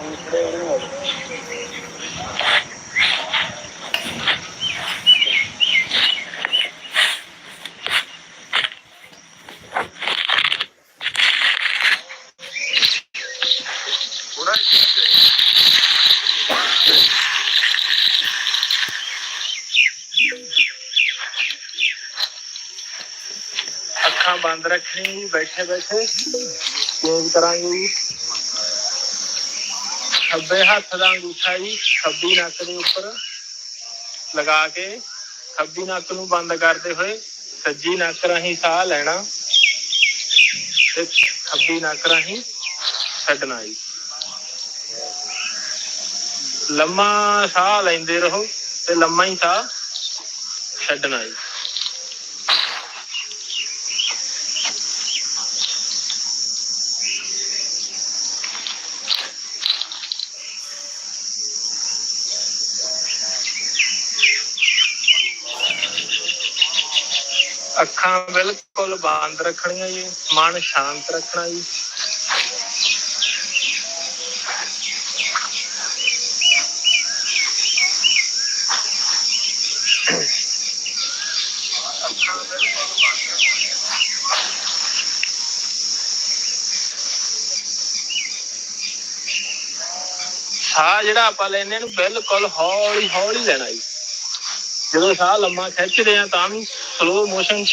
ਫੇਫੜੇ ਉਹਦੇ ਨਾਲ ਥੋੜਾ ਇੱਥੇ ਅੱਖਾਂ ਬੰਦ ਰੱਖਣੀ ਜੀ ਬੈਠੇ ਬੈਠੇ ਚੇਂਜ ਕਰਾਂਗੇ ਜੀ ਖੱਬੇ ਹੱਥ ਦਾ ਅੰਗੂਠਾ ਜੀ, ਖੱਬੀ ਨੱਕ ਦੇ ਉੱਪਰ ਲਗਾ ਕੇ ਖੱਬੀ ਨੱਕ ਨੂੰ ਬੰਦ ਕਰਦੇ ਹੋਏ ਸੱਜੀ ਨੱਕ ਰਾਹੀਂ ਸਾਹ ਲੈਣਾ ਤੇ ਖੱਬੀ ਨੱਕ ਰਾਹੀਂ ਛੱਡਣਾ ਜੀ। ਲੰਮਾ ਸਾਹ ਲੈਂਦੇ ਰਹੋ ਤੇ ਲੰਮਾ ਹੀ ਸਾਹ ਛੱਡਣਾ ਜੀ। ਅੱਖਾਂ ਬਿਲਕੁਲ ਬੰਦ ਰੱਖਣੀਆਂ ਜੀ, ਮਨ ਸ਼ਾਂਤ ਰੱਖਣਾ ਜੀ। ਸਾਹ ਜਿਹੜਾ ਆਪਾਂ ਲੈਨੇ ਨੂੰ ਬਿਲਕੁਲ ਹੌਲੀ ਹੌਲੀ ਲੈਣਾ ਜੀ। ਜਦੋਂ ਸਾਹ ਲੰਮਾ ਖਿੱਚਦੇ ਆ ਤਾਂ ਵੀ ਸਲੋ ਮੋਸ਼ਨ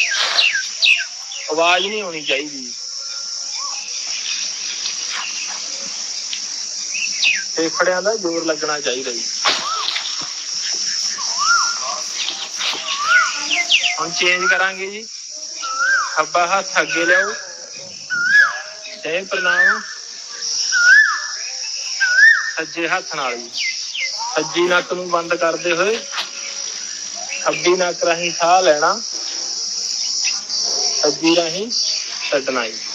ਆਵਾਜ਼ ਨਹੀਂ ਹੋਣੀ ਚਾਹੀਦੀ। ਫੇਫੜਿਆਂ ਦਾ ਜ਼ੋਰ ਲੱਗਣਾ ਚਾਹੀਦਾ ਜੀ। ਹੁਣ ਚੇਂਜ ਕਰਾਂਗੇ ਜੀ। ਖੱਬਾ ਹੱਥ ਅੱਗੇ ਲਿਆਓ। ਜੈ ਪ੍ਰਣਾਮ। ਸੱਜੇ ਹੱਥ ਨਾਲ ਜੀ। ਸੱਜੀ ਨੱਕ ਨੂੰ ਬੰਦ ਕਰਦੇ ਹੋਏ। ਖੱਬੀ ਨੱਕ ਰਾਹੀਂ ਸਾਹ ਲੈਣਾ ਸੱਜੀ ਰਾਹੀਂ ਛੱਡਣਾ ਜੀ।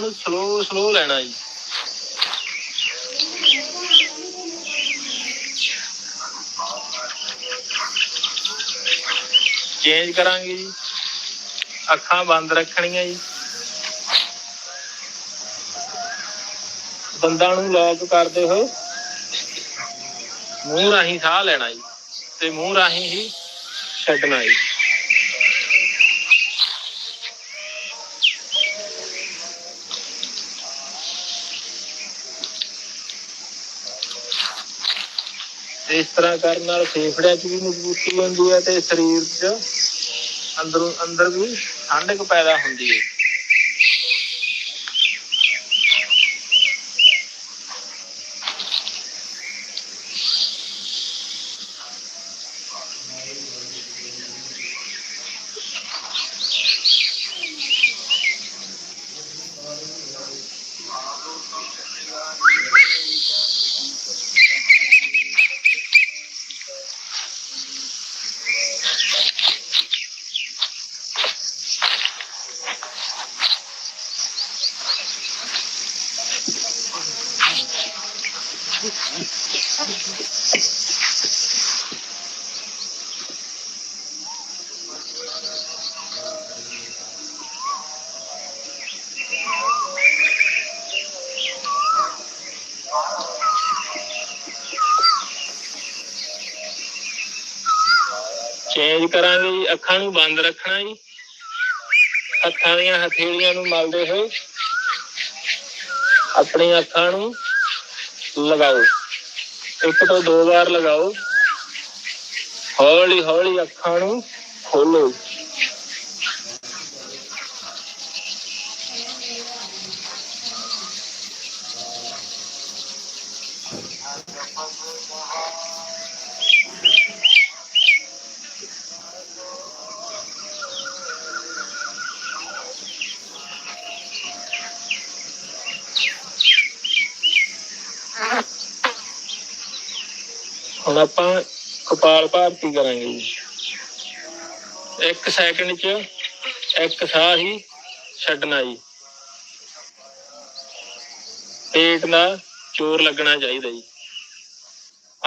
ਨੂੰ ਸਲੋ ਸਲੋ ਲੈਣਾ ਜੀ। ਚੇਂਜ ਕਰਾਂਗੇ ਜੀ। ਅੱਖਾਂ ਬੰਦ ਰੱਖਣੀਆਂ ਜੀ। ਦੰਦਾਂ ਨੂੰ ਲੌਕ ਕਰਦੇ ਹੋਏ ਮੂੰਹ ਰਾਹੀਂ ਸਾਹ ਲੈਣਾ ਜੀ ਤੇ ਮੂੰਹ ਰਾਹੀਂ ਹੀ ਛੱਡਣਾ ਜੀ। ਇਸ ਤਰ੍ਹਾਂ ਕਰਨ ਨਾਲ ਫੇਫੜਿਆਂ 'ਚ ਵੀ ਮਜ਼ਬੂਤੀ ਹੁੰਦੀ ਹੈ ਤੇ ਸਰੀਰ 'ਚ ਅੰਦਰੋਂ ਅੰਦਰ ਵੀ ਠੰਡਕ ਪੈਦਾ ਹੁੰਦੀ ਹੈ। ਚੇਂਜ ਕਰਾਂਗੇ ਜੀ, ਅੱਖਾਂ ਨੂੰ ਬੰਦ ਰੱਖਣਾ ਜੀ। ਹੱਥਾਂ ਦੀਆਂ ਹਥੇਲੀਆਂ ਨੂੰ ਮਲਦੇ ਹੋਏ ਆਪਣੀ ਅੱਖਾਂ ਨੂੰ ਲਗਾਓ। ਇੱਕ ਤੋਂ ਦੋ ਵਾਰ ਲਗਾਓ। ਹੌਲੀ ਹੌਲੀ ਅੱਖਾਂ ਨੂੰ ਖੋਲੋ ਹੁਣ ਆਪਾਂ ਕਪਾਲ ਕਰਾਂਗੇ ਜੀ। ਇੱਕ ਸੈਕਿੰਡ 'ਚ, ਇੱਕ ਸਾਹ ਹੀ ਛੱਡਣਾ ਜੀ। ਪੇਟ ਦਾ ਚੋਰ ਲੱਗਣਾ ਚਾਹੀਦਾ ਜੀ।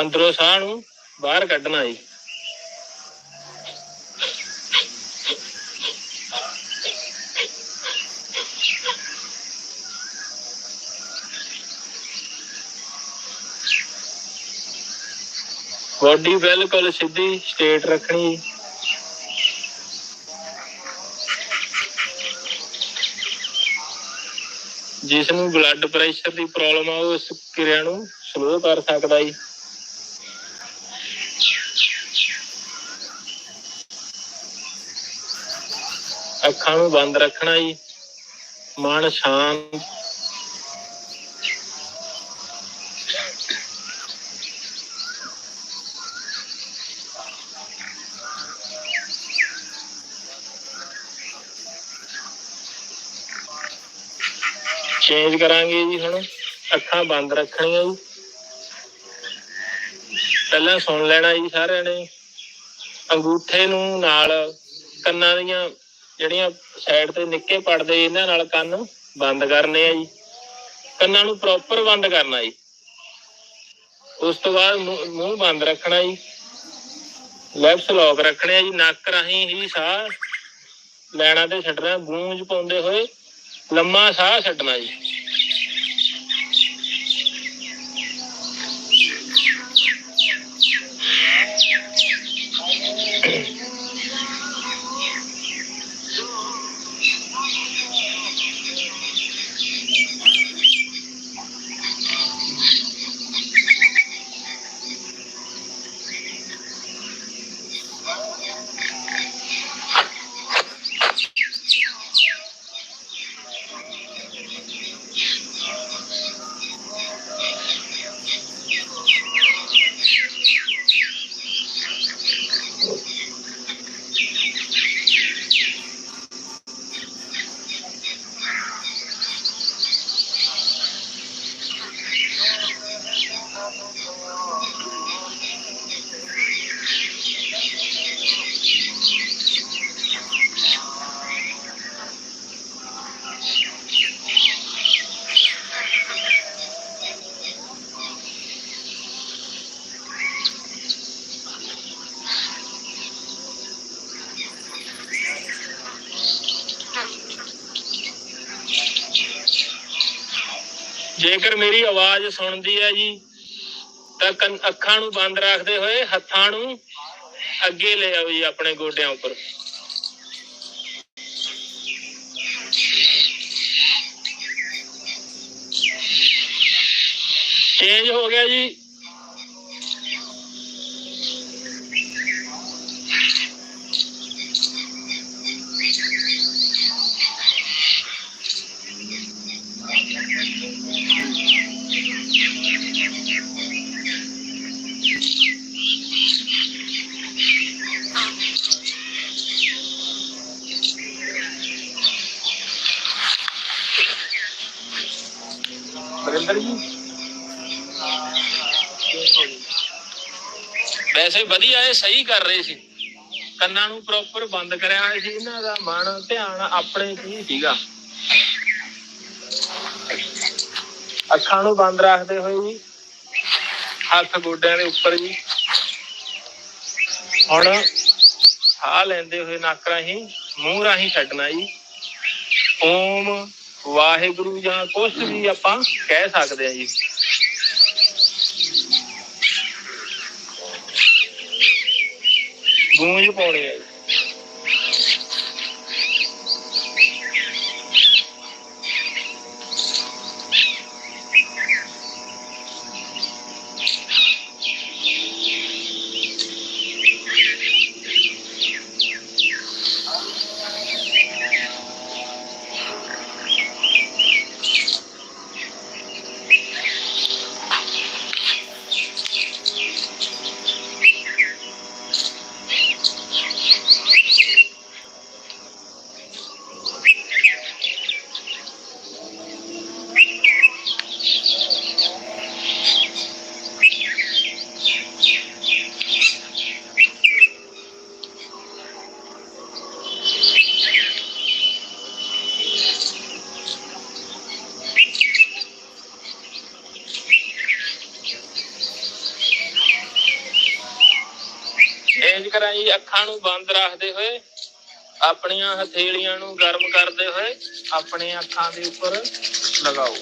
ਅੰਦਰੋਂ ਸਾਹ ਨੂੰ ਬਾਹਰ ਕੱਢਣਾ ਜੀ। ਬੋਡੀ ਬਿਲਕੁਲ ਸਿੱਧੀ ਸਟੇਟ ਰੱਖਣੀ। ਜਿਸ ਨੂੰ ਬਲੱਡ ਪ੍ਰੈਸ਼ਰ ਦੀ ਪ੍ਰੋਬਲਮ ਆ ਉਹ ਕਿਰਿਆ ਨੂੰ ਸਲੋ ਕਰ ਸਕਦਾ ਜੀ। ਅੱਖਾਂ ਨੂੰ ਬੰਦ ਰੱਖਣਾ ਜੀ। ਮਨ ਸ਼ਾਂਤ ਚੇਂਜ ਕਰਾਂਗੇ ਜੀ ਹੁਣ। ਅੱਖਾਂ ਬੰਦ ਰੱਖਣੀਆਂ ਜੀ। ਪਹਿਲਾਂ ਸੁਣ ਲੈਣਾ ਜੀ ਸਾਰਿਆਂ ਨੇ। ਅੰਗੂਠੇ ਨੂੰ ਨਾਲ ਕੰਨਾਂ ਦੀਆਂ ਜਿਹੜੀਆਂ ਸਾਈਡ ਤੇ ਨਿੱਕੇ ਪੜਦੇ ਇਹਨਾਂ ਨਾਲ ਕੰਨ ਬੰਦ ਕਰਨੇ ਆ ਜੀ। ਕੰਨਾਂ ਨੂੰ ਪ੍ਰੋਪਰ ਬੰਦ ਕਰਨਾ ਜੀ। ਉਸ ਤੋਂ ਬਾਅਦ ਮੂੰਹ ਬੰਦ ਰੱਖਣਾ ਜੀ। ਲੈਫਟ ਲੌਕ ਰੱਖਣੇ ਆ ਜੀ। ਨੱਕ ਰਾਹੀਂ ਹੀ ਸਾਹ ਲੈਣਾ ਤੇ ਛੱਡਣਾ। ਗੂੰਜ ਪਾਉਂਦੇ ਹੋਏ ਲੰਮਾ ਸਾਹ ਛੱਡਣਾ ਜੀ। ਜੇਕਰ ਮੇਰੀ ਆਵਾਜ਼ ਸੁਣਦੀ ਹੈ ਜੀ, ਤਾਂ ਅੱਖਾਂ ਨੂੰ ਬੰਦ ਰੱਖਦੇ ਹੋਏ ਹੱਥਾਂ ਨੂੰ ਅੱਗੇ ਲੈ ਆਓ ਜੀ ਆਪਣੇ ਗੋਡਿਆਂ ਉੱਪਰ। ਚੇਂਜ ਹੋ ਗਿਆ ਜੀ। ਵਰਿੰਦਰ ਜੀ। ਵੈਸੇ ਵਧੀਆ ਇਹ ਸਹੀ ਕਰ ਰਹੇ ਸੀ। ਕੰਨਾਂ ਨੂੰ ਪ੍ਰੋਪਰ ਬੰਦ ਕਰਿਆ ਹੋਇਆ ਸੀ, ਇਹਨਾਂ ਦਾ ਮਨ, ਧਿਆਨ ਆਪਣੇ ਕੀ ਸੀਗਾ। ਅੱਖਾਂ ਨੂੰ ਬੰਦ ਰੱਖਦੇ ਹੋਏ ਜੀ ਹੱਥ ਗੋਡਿਆਂ ਦੇ ਉੱਪਰ ਜੀ ਹੁਣ ਸਾਹ ਲੈਂਦੇ ਹੋਏ ਨੱਕ ਰਾਹੀਂ ਮੂੰਹ ਰਾਹੀਂ ਛੱਡਣਾ ਜੀ। ਓਮ ਵਾਹਿਗੁਰੂ ਜਾਂ ਕੁਛ ਵੀ ਆਪਾਂ ਕਹਿ ਸਕਦੇ ਹਾਂ ਜੀ। ਗੂੰਜ ਪਾਉਣੀ ਹੈ ਹਥੇਲੀਆਂ ਨੂੰ ਗਰਮ ਕਰਦੇ ਹੋਏ ਆਪਣੀਆਂ ਅੱਖਾਂ ਦੇ ਉੱਪਰ ਲਗਾਓ।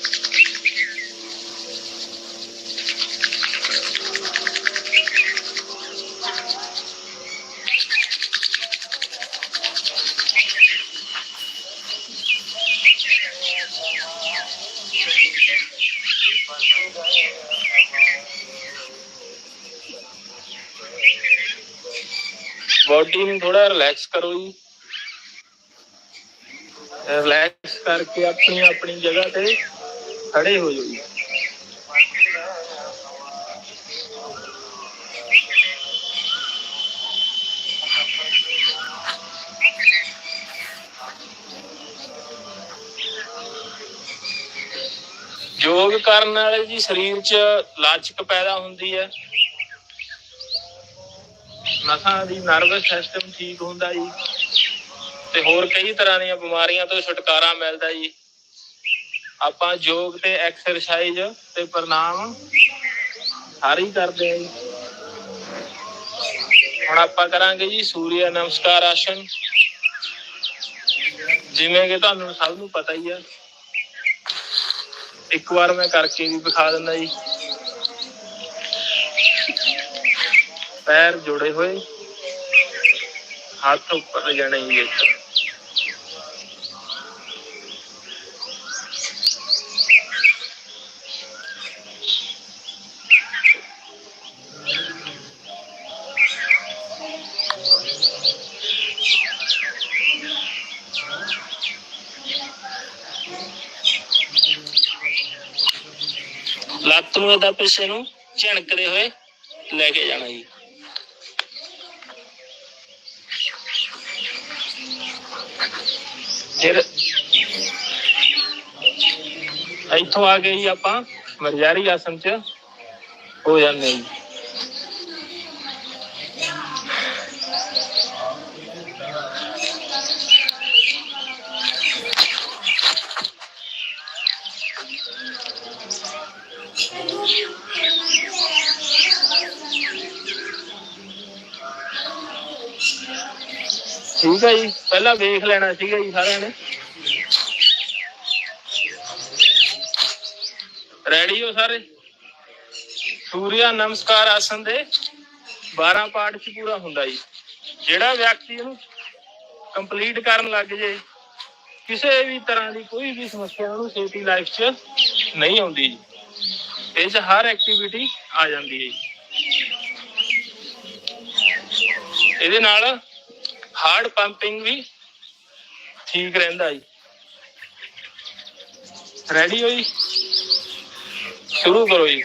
ਬੋਡੀ ਨੂੰ ਥੋੜਾ ਰਿਲੈਕਸ ਕਰੋ ਜੀ। ਰਿਲੈਕਸ ਕਰਕੇ ਆਪਣੀ ਆਪਣੀ ਜਗ੍ਹਾ ਤੇ ਖੜੇ ਹੋ ਜਾਓ ਜੀ। ਯੋਗ ਕਰਨ ਨਾਲ ਜੀ ਸਰੀਰ 'ਚ ਲਚਕ ਪੈਦਾ ਹੁੰਦੀ ਹੈ। ਨਸਾਂ ਦੀ ਨਰਵਸ ਸਿਸਟਮ ਠੀਕ ਹੁੰਦਾ ਜੀ। ਤੇ ਹੋਰ ਕਈ ਤਰ੍ਹਾਂ ਦੀਆਂ ਬਿਮਾਰੀਆਂ ਤੋਂ ਛੁਟਕਾਰਾ ਮਿਲਦਾ ਜੀ। ਆਪਾਂ ਯੋਗ ਤੇ ਐਕਸਰਸਾਈਜ਼ ਤੇ ਪ੍ਰਣਾਮ ਸਾਰੀ ਕਰਦੇ ਆ ਜੀ। ਹੁਣ ਆਪਾਂ ਕਰਾਂਗੇ ਜੀ ਸੂਰਿਆ ਨਮਸਕਾਰ ਆਸਨ ਜਿਵੇਂ ਕਿ ਤੁਹਾਨੂੰ ਸਭ ਨੂੰ ਪਤਾ ਹੀ ਆ। ਇੱਕ ਵਾਰ ਮੈਂ ਕਰਕੇ ਵੀ ਵਿਖਾ ਦਿੰਦਾ ਜੀ। ਪੈਰ ਜੁੜੇ ਹੋਏ। ਹੱਥ ਉੱਪਰ ਜਾਣੇ ਜੀ। ਇੱਕ ਲੱਤ ਪਿੱਛੇ ਨੂੰ ਝਣਕਦੇ ਹੋਏ ਲੈ ਕੇ ਜਾਣਾ ਜੀ। ਫਿਰ ਇੱਥੋਂ ਆ ਗਏ ਜੀ ਆਪਾਂ ਮਰਜਾਰੀ ਆਸਮ ਚ ਹੋ ਜਾਂਦੇ ਜੀ। ਠੀਕ ਹੈ ਜੀ, ਪਹਿਲਾਂ ਵੇਖ ਲੈਣਾ ਸੀਗਾ ਜੀ ਸਾਰਿਆਂ ਨੇ। ਰੈਡੀ ਹੋ ਸਾਰੇ? ਸੂਰਿਆ, ਨਮਸਕਾਰ ਆਸਨ ਦੇ। 12 ਪਾਰਟ ਚ ਪੂਰਾ ਹੁੰਦਾ ਜੀ। ਜਿਹੜਾ ਵਿਅਕਤੀ ਇਹਨੂੰ ਕੰਪਲੀਟ ਕਰਨ ਲੱਗ ਜੇ, ਕਿਸੇ ਵੀ ਤਰ੍ਹਾਂ ਦੀ ਕੋਈ ਵੀ ਸਮੱਸਿਆ ਉਹਨੂੰ ਸੇਫਟੀ ਲਾਈਫ 'ਚ ਨਹੀਂ ਆਉਂਦੀ ਜੀ। ਇਹ 'ਚ ਹਰ ਐਕਟੀਵਿਟੀ ਆ ਜਾਂਦੀ ਹੈ ਜੀ। ਇਹਦੇ ਨਾਲ ਹਾਰਟ ਪੰਪਿੰਗ ਵੀ ਠੀਕ ਰਹਿੰਦਾ ਜੀ। ਰੈਡੀ ਹੋਈ ਸ਼ੁਰੂ ਕਰੋ ਜੀ।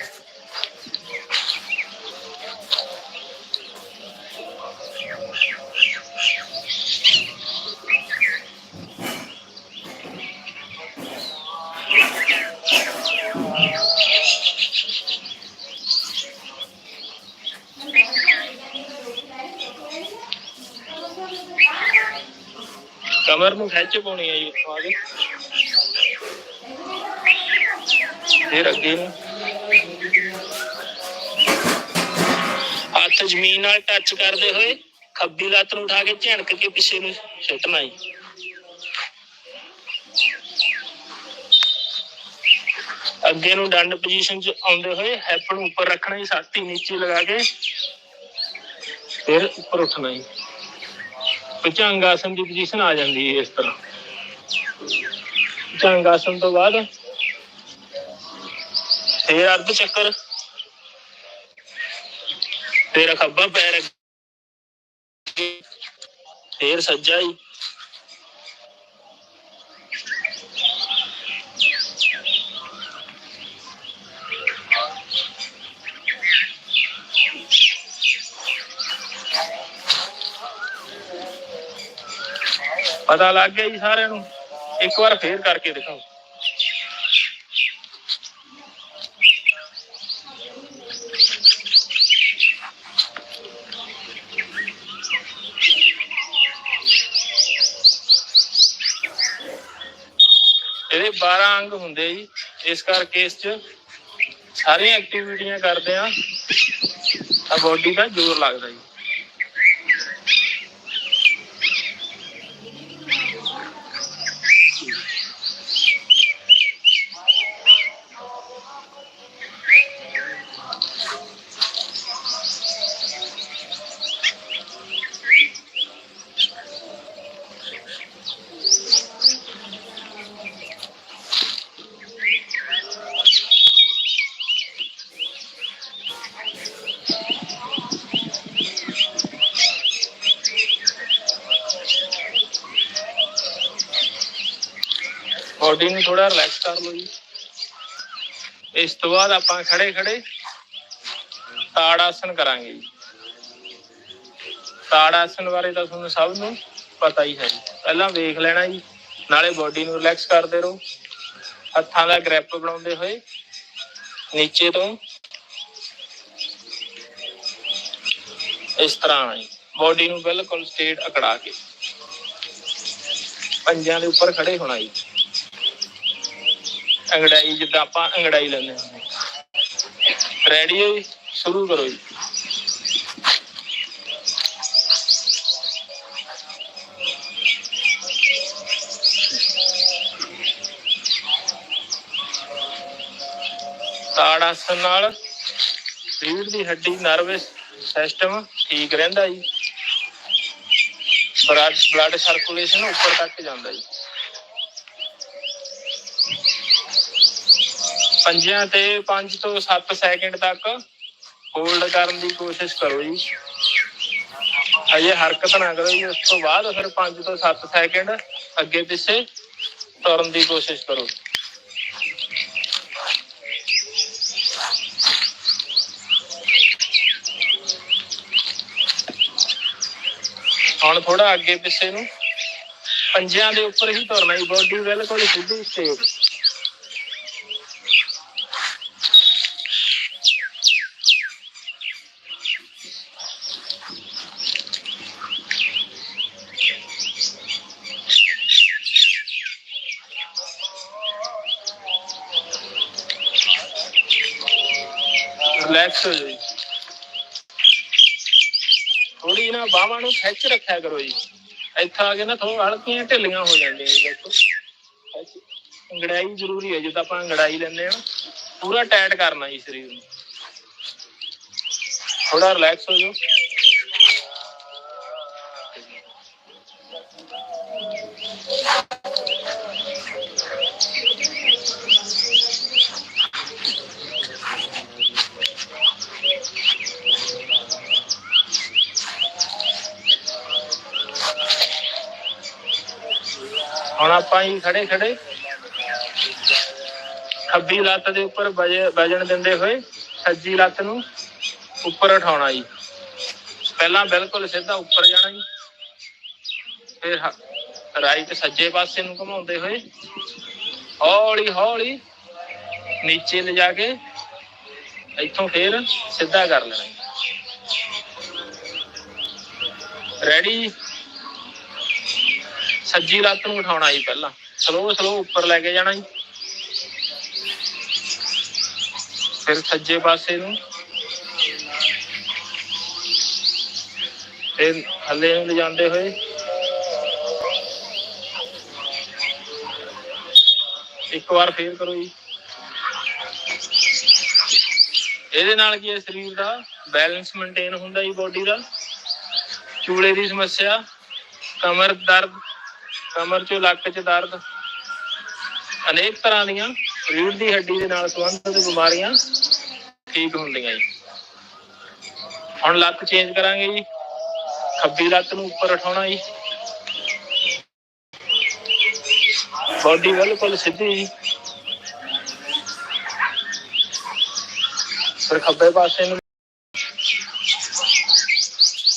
ਕਮਰ ਨੂੰ ਖਿੱਚ ਪਾਉਣੀ ਹੈ ਜੀ ਉੱਥੋਂ ਆ ਕੇ। ਫਿਰ ਅੱਗੇ ਨੂੰ। ਹੱਥ ਜ਼ਮੀਨ ਨਾਲ ਟੱਚ ਕਰਦੇ ਹੋਏ ਖੱਬੀ ਲੱਤ ਨੂੰ ਉਠਾ ਕੇ ਝਣਕ ਕੇ ਪਿੱਛੇ ਨੂੰ ਸੁੱਟਣਾ ਜੀ। ਅੱਗੇ ਨੂੰ ਡੰਡ ਪੋਜੀਸ਼ਨ 'ਚ ਆਉਂਦੇ ਹੋਏ ਹੈਪ ਨੂੰ ਉੱਪਰ ਰੱਖਣਾ ਜੀ, ਛਾਤੀ ਨੀਚੇ ਲਗਾ ਕੇ। ਫਿਰ ਉੱਪਰ ਉੱਠਣਾ ਜੀ। ਭੁਜੰਗ ਆਸਨ ਦੀ ਪੋਜੀਸ਼ਨ ਆ ਜਾਂਦੀ ਹੈ ਇਸ ਤਰ੍ਹਾਂ। ਭੁਜੰਗ ਆਸਨ ਤੋਂ ਬਾਅਦ ਫੇਰ ਅਰਧ ਚੱਕਰ। ਤੇਰਾ ਖੱਬਾ ਪੈਰ ਫੇਰ ਸੱਜਾ ਹੀ ਪਤਾ ਲੱਗ ਗਿਆ ਜੀ ਸਾਰਿਆਂ ਨੂੰ। ਇੱਕ ਵਾਰ ਫੇਰ ਕਰਕੇ ਦਿਖਾਓ। ਇਹਦੇ 12 ਅੰਗ ਹੁੰਦੇ ਜੀ। ਇਸ ਕਰਕੇ ਇਸ ਚ ਸਾਰੀਆਂ ਐਕਟੀਵਿਟੀਆਂ ਕਰਦੇ ਆ। ਤਾਂ ਬੋਡੀ ਦਾ ਜ਼ੋਰ ਲੱਗਦਾ ਜੀ ਬਾਡੀ ਨੂੰ ਥੋੜਾ ਰਿਲੈਕਸ ਕਰ ਲਓ ਜੀ। ਇਸ ਤੋਂ ਬਾਅਦ ਆਪਾਂ ਖੜੇ ਖੜੇ ਤਾੜ ਆਸਨ ਕਰਾਂਗੇ ਜੀ। ਤਾੜ ਆਸਨ ਬਾਰੇ ਤਾਂ ਤੁਹਾਨੂੰ ਸਭ ਨੂੰ ਪਤਾ ਹੀ ਹੈ ਜੀ। ਪਹਿਲਾਂ ਵੇਖ ਲੈਣਾ ਜੀ, ਨਾਲੇ ਬਾਡੀ ਨੂੰ ਰਿਲੈਕਸ ਕਰਦੇ ਰਹੋ। ਹੱਥਾਂ ਦਾ ਗ੍ਰਿਪ ਬਣਾਉਂਦੇ ਹੋਏ ਨੀਚੇ ਤੋਂ ਇਸ ਤਰ੍ਹਾਂ ਜੀ ਬਾਡੀ ਨੂੰ ਬਿਲਕੁਲ ਸਟੇਟ ਅਕੜਾ ਕੇ। ਪੰਜਾਂ ਦੇ ਉੱਪਰ ਖੜੇ ਹੋਣਾ ਜੀ। ਅੰਗੜਾਈ, ਜਿੱਦਾਂ ਆਪਾਂ ਅੰਗੜਾਈ ਲੈਂਦੇ ਹਾਂ। ਰੈਡੀ ਹੋ ਜੀ? ਸ਼ੁਰੂ ਕਰੋ ਜੀ। ਤਾੜ ਆਸਨ ਨਾਲ ਰੀੜ ਦੀ ਹੱਡੀ, ਨਰਵਸ ਸਿਸਟਮ ਠੀਕ ਰਹਿੰਦਾ ਜੀ। ਬਲੱਡ ਬਲੱਡ ਸਰਕੂਲੇਸ਼ਨ ਉੱਪਰ ਤੱਕ ਜਾਂਦਾ ਜੀ। ਪੰਜਿਆਂ ਤੇ 5 ਤੋਂ 7 ਸੈਕਿੰਡ ਤੱਕ ਹੋਲਡ ਕਰਨ ਦੀ ਕੋਸ਼ਿਸ਼ ਕਰੋ ਜੀ। ਅਜੇ ਹਰਕਤ ਨਾ ਕਰੋ ਜੀ, ਉਸ ਤੋਂ ਬਾਅਦ ਫਿਰ 5 ਤੋਂ 7 ਸੈਕਿੰਡ ਅੱਗੇ ਪਿੱਛੇ ਤੁਰਨ ਦੀ ਕੋਸ਼ਿਸ਼ ਕਰੋ। ਹੁਣ ਥੋੜਾ ਅੱਗੇ ਪਿੱਛੇ ਨੂੰ। ਪੰਜਿਆਂ ਦੇ ਉੱਪਰ ਹੀ ਤੁਰਨਾ ਜੀ, ਬੋਡੀ ਬਿਲਕੁਲ ਸਿੱਧੀ ਸਟੇਟ ਖਿੱਚ ਰੱਖਿਆ ਕਰੋ ਜੀ। ਇੱਥੇ ਆ ਕੇ ਨਾ ਥੋੜਾ ਹਲਕੀਆਂ ਢਿੱਲੀਆਂ ਹੋ ਜਾਂਦੀਆਂ ਜੀ, ਦੇਖੋ। ਅੰਗੜਾਈ ਜ਼ਰੂਰੀ ਹੈ, ਜਦੋਂ ਆਪਾਂ ਅੰਗੜਾਈ ਲੈਂਦੇ ਆ ਨਾ, ਪੂਰਾ ਟਾਈਟ ਕਰਨਾ ਜੀ ਸਰੀਰ ਨੂੰ। ਥੋੜਾ ਰਿਲੈਕਸ ਹੋ ਜਾਓ। ਹੁਣ ਆਪਾਂ ਖੜੇ ਖੜੇ। ਖੱਬੀ ਲੱਤ ਦੇ ਉੱਪਰ ਵਜ- ਦਿੰਦੇ ਹੋਏ ਸੱਜੀ ਲੱਤ ਨੂੰ ਉੱਪਰ ਉਠਾਉਣਾ ਜੀ। ਪਹਿਲਾਂ ਬਿਲਕੁਲ ਸਿੱਧਾ ਉੱਪਰ ਜਾਣਾ ਜੀ। ਫਿਰ ਰਾਈਟ ਸੱਜੇ ਪਾਸੇ ਨੂੰ ਘੁਮਾਉਂਦੇ ਹੋਏ ਹੌਲੀ ਹੌਲੀ ਨੀਚੇ ਲਿਜਾ ਕੇ ਇੱਥੋਂ ਫੇਰ ਸਿੱਧਾ ਕਰ ਲੈਣਾ ਜੀ। ਰੈਡੀ ਸੱਜੀ ਲੱਤ ਨੂੰ ਉਠਾਉਣਾ ਜੀ ਪਹਿਲਾਂ। ਸਲੋ ਸਲੋ ਉੱਪਰ ਲੈ ਕੇ ਜਾਣਾ ਜੀ। ਫਿਰ ਸੱਜੇ ਪਾਸੇ ਨੂੰ। ਫਿਰ ਥੱਲੇ ਨੂੰ ਲਿਜਾਂਦੇ ਹੋਏ। ਇੱਕ ਵਾਰ ਫੇਰ ਕਰੋ ਜੀ। ਇਹਦੇ ਨਾਲ ਕੀ ਹੈ? ਸਰੀਰ ਦਾ ਬੈਲੈਂਸ ਮੇਨਟੇਨ ਹੁੰਦਾ ਜੀ, ਬੋਡੀ ਦਾ। ਚੂਲੇ ਦੀ ਸਮੱਸਿਆ, ਕਮਰ ਦਰਦ ਕਮਰ ਚੋਂ ਲੱਕ 'ਚ ਦਰਦ। ਅਨੇਕ ਤਰ੍ਹਾਂ ਦੀਆਂ ਰੀੜ ਦੀ ਹੱਡੀ ਦੇ ਨਾਲ ਸੰਬੰਧਿਤ ਬਿਮਾਰੀਆਂ ਠੀਕ ਹੁੰਦੀਆਂ ਜੀ। ਹੁਣ ਲੱਤ ਚੇਂਜ ਕਰਾਂਗੇ ਜੀ। ਖੱਬੀ ਲੱਤ ਨੂੰ ਉੱਪਰ ਉਠਾਉਣਾ ਜੀ। ਬਾਡੀ ਬਿਲਕੁਲ ਸਿੱਧੀ ਜੀ। ਫਿਰ ਖੱਬੇ ਪਾਸੇ ਨੂੰ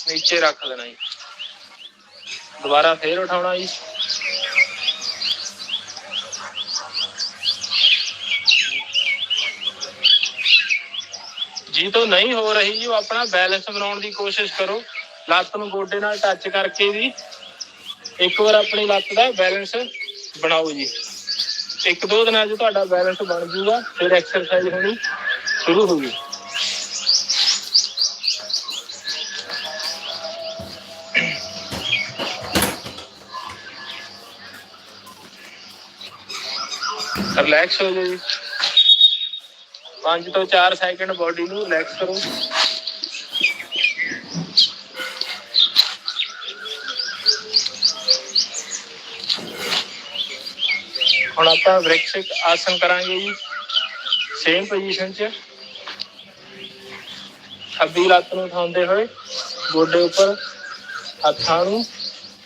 ਨੀਚੇ ਰੱਖ ਦੇਣਾ ਜੀ। ਦੁਬਾਰਾ ਫੇਰ ਉਠਾਉਣਾ ਜੀ। ਜੀ ਤੋਂ ਨਹੀਂ ਹੋ ਰਹੀ ਜੀ, ਉਹ ਆਪਣਾ ਬੈਲੈਂਸ ਬਣਾਉਣ ਦੀ ਕੋਸ਼ਿਸ਼ ਕਰੋ। ਲੱਤ ਨੂੰ ਗੋਡੇ ਨਾਲ ਟੱਚ ਕਰਕੇ ਵੀ ਇੱਕ ਵਾਰ ਆਪਣੀ ਲੱਤ ਦਾ ਬੈਲੈਂਸ ਬਣਾਓ ਜੀ। ਇੱਕ ਦੋ ਦਿਨਾਂ 'ਚ ਤੁਹਾਡਾ ਬੈਲੈਂਸ ਬਣ ਜੂਗਾ, ਫਿਰ ਐਕਸਰਸਾਈਜ਼ ਹੋਣੀ ਸ਼ੁਰੂ ਹੋਊਗੀ ਰਿਲੈਕਸ ਹੋ ਜਾਓ ਜੀ। 5 ਤੋਂ 4 ਸੈਕਿੰਡ ਬਾਡੀ ਨੂੰ ਰਿਲੈਕਸ ਕਰੋ। ਹੁਣ ਆਪਾਂ ਵ੍ਰਿਕਸ਼ਿਕ ਆਸਨ ਕਰਾਂਗੇ ਜੀ। ਸੇਮ ਪੋਜੀਸ਼ਨ 'ਚ। ਖੱਬੀ ਲੱਤ ਨੂੰ ਉਠਾਉਂਦੇ ਹੋਏ ਗੋਡੇ ਉੱਪਰ ਹੱਥਾਂ ਨੂੰ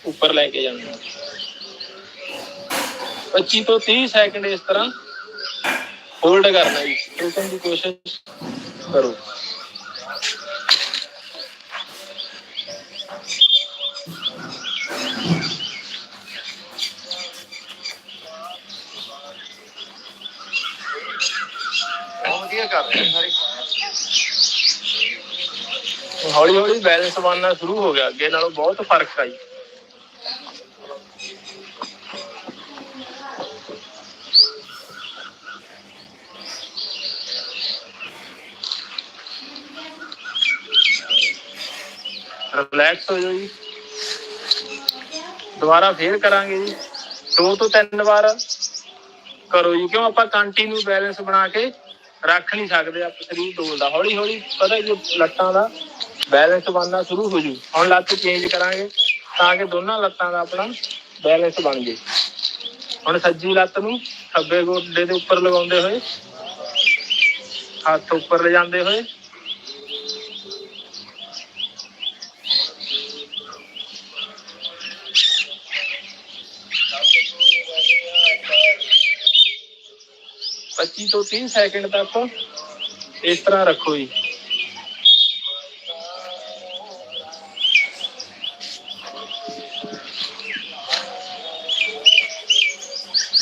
ਉੱਪਰ ਲੈ ਕੇ ਜਾਣਾ 25 ਤੋਂ 30 ਸੈਕਿੰਡ ਇਸ ਤਰ੍ਹਾਂ ਹੋਲਡ ਕਰਨਾ ਜੀ। ਰੁਕਣ ਦੀ ਕੋਸ਼ਿਸ਼ ਕਰੋ। ਵਧੀਆ ਸਾਰੇ। ਹੌਲੀ ਹੌਲੀ ਬੈਲੈਂਸ ਬਣਨਾ ਸ਼ੁਰੂ ਹੋ ਗਿਆ। ਅੱਗੇ ਨਾਲੋਂ ਬਹੁਤ ਫ਼ਰਕ ਆ ਰਿਲੈਕਸ ਹੋ ਜਾਓ ਜੀ। ਦੁਬਾਰਾ ਫੇਰ ਕਰਾਂਗੇ ਜੀ। ਦੋ ਤੋਂ ਤਿੰਨ ਵਾਰ ਕਰੋ ਜੀ। ਕਿਉਂ ਆਪਾਂ ਕੰਟੀਨਿਊ ਬੈਲੈਂਸ ਬਣਾ ਕੇ ਰੱਖ ਨਹੀਂ ਸਕਦੇ। ਆਪਾਂ ਸਰੀਰ ਡੋਲਦਾ ਹੌਲੀ ਹੌਲੀ ਪਤਾ ਜੀ, ਲੱਤਾਂ ਦਾ ਬੈਲੈਂਸ ਬਣਨਾ ਸ਼ੁਰੂ ਹੋ ਜੂ। ਹੁਣ ਲੱਤ ਚੇਂਜ ਕਰਾਂਗੇ ਤਾਂ ਕਿ ਦੋਨਾਂ ਲੱਤਾਂ ਦਾ ਆਪਣਾ ਬੈਲੈਂਸ ਬਣ ਜੇ ਹੁਣ ਸੱਜੀ ਲੱਤ ਨੂੰ ਖੱਬੇ ਗੋਡੇ ਦੇ ਉੱਪਰ ਲਗਾਉਂਦੇ ਹੋਏ, ਹੱਥ ਉੱਪਰ ਲੈ ਜਾਂਦੇ ਹੋਏ ਪੱਚੀ ਤੋਂ 30 ਸੈਕਿੰਡ ਤੱਕ ਇਸ ਤਰ੍ਹਾਂ ਰੱਖੋ ਜੀ।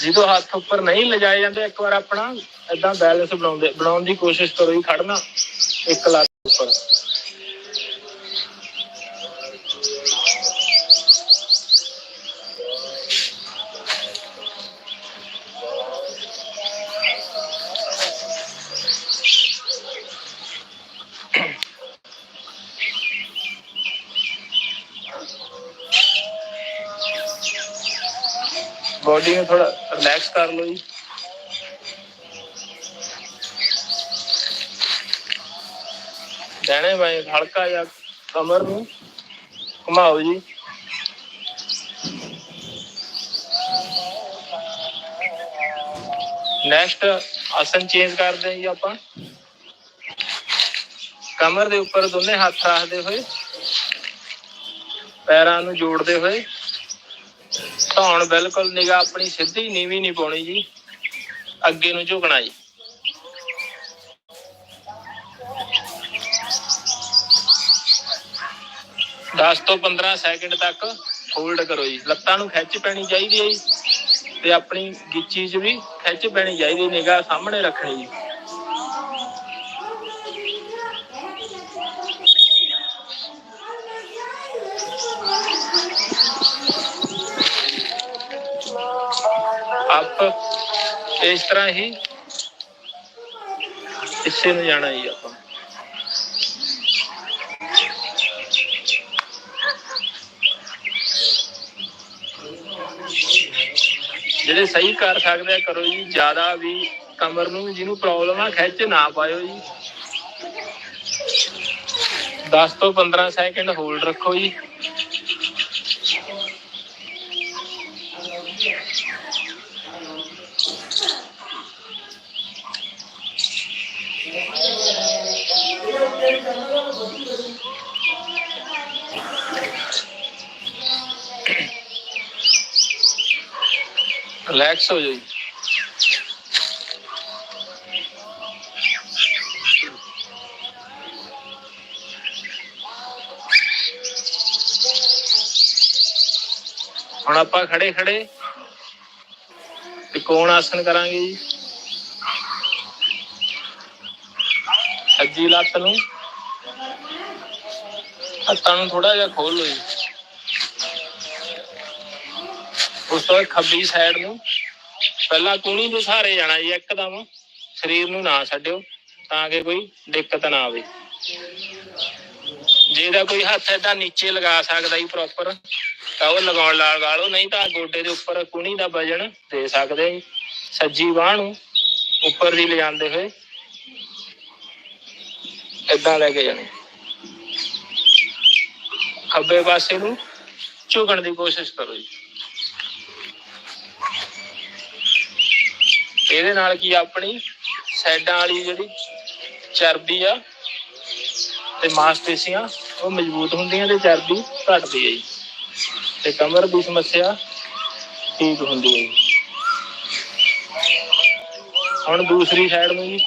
ਜਦੋਂ ਹੱਥ ਉੱਪਰ ਨਹੀਂ ਲਿਜਾਏ ਜਾਂਦੇ, ਇੱਕ ਵਾਰ ਆਪਣਾ ਏਦਾਂ ਬੈਲੈਂਸ ਬਣਾਉਂਦੇ, ਬਣਾਉਣ ਦੀ ਕੋਸ਼ਿਸ਼ ਕਰੋ ਜੀ ਖੜਨਾ ਇੱਕ ਲੱਤ ਉੱਪਰ। ਬੋਡੀ ਨੂੰ ਥੋੜਾ ਰਿਲੈਕਸ ਕਰ ਲਓ ਜੀ। ਡੈਣੇ ਬਾਏ ਹਲਕਾ ਜਿਹਾ ਕਮਰ ਨੂੰ, ਘੁਮਾਓ ਜੀ। ਨੈਕਸਟ ਆਸਨ ਚੇਂਜ ਕਰਦੇ ਹਾਂ ਜੀ ਆਪਾਂ। ਕਮਰ ਦੇ ਉੱਪਰ ਦੋਨੇ ਹੱਥ ਰੱਖਦੇ ਹੋਏ, ਪੈਰਾਂ ਨੂੰ ਜੋੜਦੇ ਹੋਏ। ਧੌਣ ਬਿਲਕੁਲ ਨਿਗਾ ਆਪਣੀ ਸਿੱਧੀ ਨੀਵੀਂ ਨਹੀਂ ਪਾਉਣੀ ਜੀ। ਅੱਗੇ ਨੂੰ ਝੁਕਣਾ ਜੀ। ਦਸ ਤੋਂ 15 ਸੈਕਿੰਡ ਤੱਕ ਹੋਲਡ ਕਰੋ ਜੀ। ਲੱਤਾਂ ਨੂੰ ਖਿੱਚ ਪੈਣੀ ਚਾਹੀਦੀ ਹੈ ਜੀ। ਤੇ ਆਪਣੀ ਗਿੱਚੀ 'ਚ ਵੀ ਖਿੱਚ ਪੈਣੀ ਚਾਹੀਦੀ ਨਿਗਾਹ ਸਾਹਮਣੇ ਰੱਖਣੀ ਜੀ। ਇਸ ਤਰ੍ਹਾਂ ਹੀ ਹਿੱਸੇ ਨੂੰ ਜਾਣਾ ਜੀ ਆਪਾਂ। ਜਿਹੜੇ ਸਹੀ ਕਰ ਸਕਦੇ ਆ, ਕਰੋ ਜੀ। ਜ਼ਿਆਦਾ ਵੀ ਕਮਰ ਨੂੰ, ਜਿਹਨੂੰ ਪ੍ਰੋਬਲਮ ਆ, ਖਿੱਚ ਨਾ ਪਾਇਓ ਜੀ। 10 ਤੋਂ 15 ਸੈਕਿੰਡ ਹੋਲਡ ਰੱਖੋ ਜੀ। ਰਿਲੈਕਸ ਹੋ ਜਾਓ ਹੁਣ ਆਪਾਂ ਖੜੇ ਖੜੇ ਤਿਕੋਣ ਆਸਨ ਕਰਾਂਗੇ ਜੀ? ਸੱਜੀ ਲੱਤ ਨੂੰ। ਹੱਥਾਂ ਨੂੰ ਥੋੜਾ ਜਿਹਾ ਖੋਲ ਲਓ ਜੀ। ਉਸ ਤੋਂ ਬਾਅਦ ਖੱਬੀ ਸਾਈਡ ਨੂੰ। ਪਹਿਲਾਂ ਕੂਣੀ ਦੇ ਸਹਾਰੇ ਜਾਣਾ ਜੀ, ਇੱਕਦਮ। ਸਰੀਰ ਨੂੰ ਨਾ ਛੱਡਿਓ, ਤਾਂ ਕਿ ਕੋਈ ਦਿੱਕਤ ਨਾ ਆਵੇ। ਜੇ ਦਾ ਕੋਈ ਹੱਥ ਏਦਾਂ ਨੀਚੇ ਲਗਾ ਸਕਦਾ ਜੀ ਪ੍ਰੋਪਰ ਤਾਂ ਉਹ ਲਗਾਉਣ ਲਗਾ ਲਓ ਨਹੀਂ ਤਾਂ ਗੋਡੇ ਦੇ ਉੱਪਰ ਕੁਣੀ ਦਾ ਵਜਨ ਦੇ ਸਕਦੇ ਜੀ। ਸੱਜੀ ਬਾਹ ਨੂੰ ਉੱਪਰ ਦੀ ਲਿਜਾਂਦੇ ਹੋਏ ਏਦਾਂ ਲੈ ਕੇ ਜਾਣੀ। ਖੱਬੇ ਪਾਸੇ ਨੂੰ ਝੁਕਣ ਦੀ ਕੋਸ਼ਿਸ਼ ਕਰੋ ਜੀ। ਇਹਦੇ ਨਾਲ ਕੀ ਆਪਣੀ ਸਾਈਡਾਂ ਵਾਲੀ ਜਿਹੜੀ ਚਰਬੀ ਆ ਤੇ ਮਾਸਪੇਸ਼ੀਆਂ, ਉਹ ਮਜ਼ਬੂਤ ਹੁੰਦੀਆਂ ਤੇ ਚਰਬੀ ਘਟਦੀ ਹੈ ਜੀ। ਤੇ ਕਮਰ ਦੀ ਸਮੱਸਿਆ ਠੀਕ ਹੁੰਦੀ ਹੈ ਹੁਣ ਦੂਸਰੀ ਸਾਈਡ ਨੂੰ ਜੀ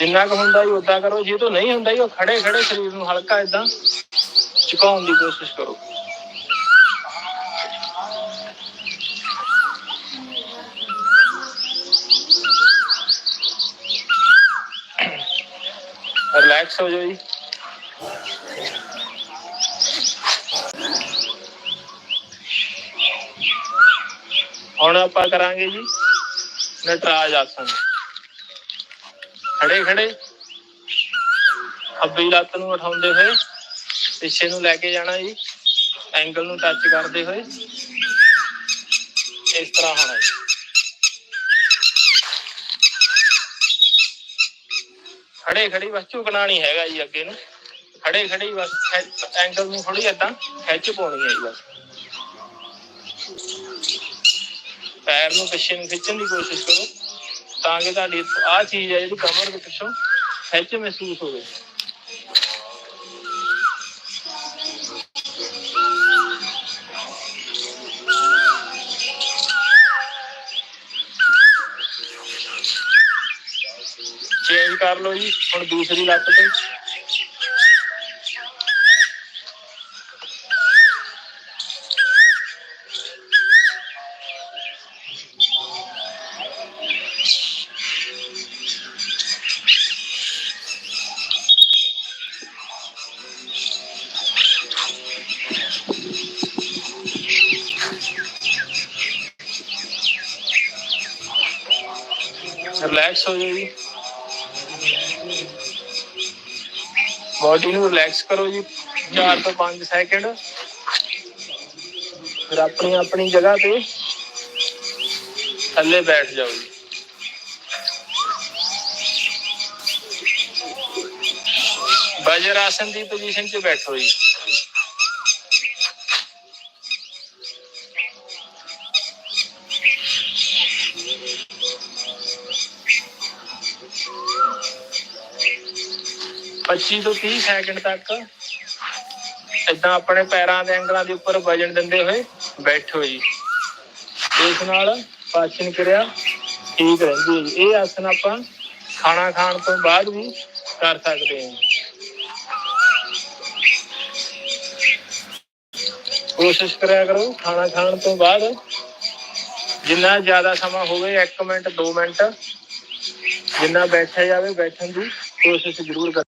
ਜਿੰਨਾ ਕੁ ਹੁੰਦਾ ਜੀ ਉਦਾਂ ਕਰੋ, ਜੇ ਤੋਂ ਨਹੀਂ ਹੁੰਦਾ ਜੀ ਉਹ ਖੜੇ ਖੜੇ ਸਰੀਰ ਨੂੰ ਹਲਕਾ ਇਦਾਂ ਝੁਕਾਉਣ ਦੀ ਕੋਸ਼ਿਸ਼ ਕਰੋ। ਰਿਲੈਕਸ ਹੋ ਜਾਓ ਜੀ। ਹੁਣ ਆਪਾਂ ਕਰਾਂਗੇ ਜੀ ਨਟਰਾਜ ਆਸਨ ਖੜੇ ਖੜੇ। ਖੱਬੀ ਲੱਤ ਨੂੰ ਉਠਾਉਂਦੇ ਹੋਏ, ਪਿੱਛੇ ਨੂੰ ਲੈ ਕੇ ਜਾਣਾ ਜੀ। ਐਂਗਲ ਨੂੰ ਟੱਚ ਕਰਦੇ ਹੋਏ। ਇਸ ਤਰ੍ਹਾਂ ਹੋਣਾ ਜੀ। ਖੜੇ ਖੜੀ ਬਸ ਝੁਕਣਾ ਨਹੀਂ ਹੈਗਾ ਜੀ ਅੱਗੇ ਨੂੰ। ਖੜੇ ਖੜੇ ਬਸ ਐਂਗਲ ਨੂੰ ਥੋੜੀ ਏਦਾਂ ਖਿੱਚ ਪਾਉਣੀ ਹੈ ਜੀ ਬਸ। ਪੈਰ ਨੂੰ ਪਿੱਛੇ ਨੂੰ ਖਿੱਚਣ ਦੀ ਕੋਸ਼ਿਸ਼ ਕਰੋ। ਤਾਂ ਕਿ ਤੁਹਾਡੀ ਆਹ ਚੀਜ਼ ਹੈ ਜਿਹੜੀ ਕਮਰ ਦੇ ਪਿੱਛੋਂ ਖਿੱਚ ਮਹਿਸੂਸ ਹੋਵੇ। ਚੇਂਜ ਕਰ ਲਓ ਜੀ, ਹੁਣ ਦੂਸਰੀ ਲੱਤ ਤੇ। ਰਿਲੈਕਸ ਕਰੋ ਜੀ 4 ਤੋਂ 5 ਸੈਕਿੰਡ ਫਿਰ ਆਪਣੀ ਆਪਣੀ ਜਗ੍ਹਾ ਤੇ ਥੱਲੇ ਬੈਠ ਜਾਓ ਜੀ ਵਜਰ ਆਸਨ ਦੀ ਪੋਜੀਸ਼ਨ 'ਚ ਬੈਠੋ ਜੀ ਪੱਚੀ ਤੋਂ 30 ਸੈਕਿੰਡ ਤੱਕ ਇਦਾਂ ਆਪਣੇ ਪੈਰਾਂ ਦੇ ਐਂਗਲਾਂ ਦੇ ਉੱਪਰ ਵਜਨ ਦਿੰਦੇ ਹੋਏ ਬੈਠੋ ਜੀ। ਇਸ ਨਾਲ ਪਾਚਨ ਕਿਰਿਆ ਠੀਕ ਰਹਿੰਦੀ ਹੈ ਜੀ। ਇਹ ਆਸਨ ਆਪਾਂ ਖਾਣਾ ਖਾਣ ਤੋਂ ਬਾਅਦ ਵੀ ਕਰ ਸਕਦੇ ਹਾਂ ਕੋਸ਼ਿਸ਼ ਕਰਿਆ ਕਰੋ ਖਾਣਾ ਖਾਣ ਤੋਂ ਬਾਅਦ। ਜਿੰਨਾ ਜ਼ਿਆਦਾ ਸਮਾਂ ਹੋਵੇ 1 ਮਿੰਟ 2 ਮਿੰਟ, ਜਿੰਨਾ ਬੈਠਿਆ ਜਾਵੇ, ਬੈਠਣ ਦੀ ਕੋਸ਼ਿਸ਼ ਜ਼ਰੂਰ ਕਰ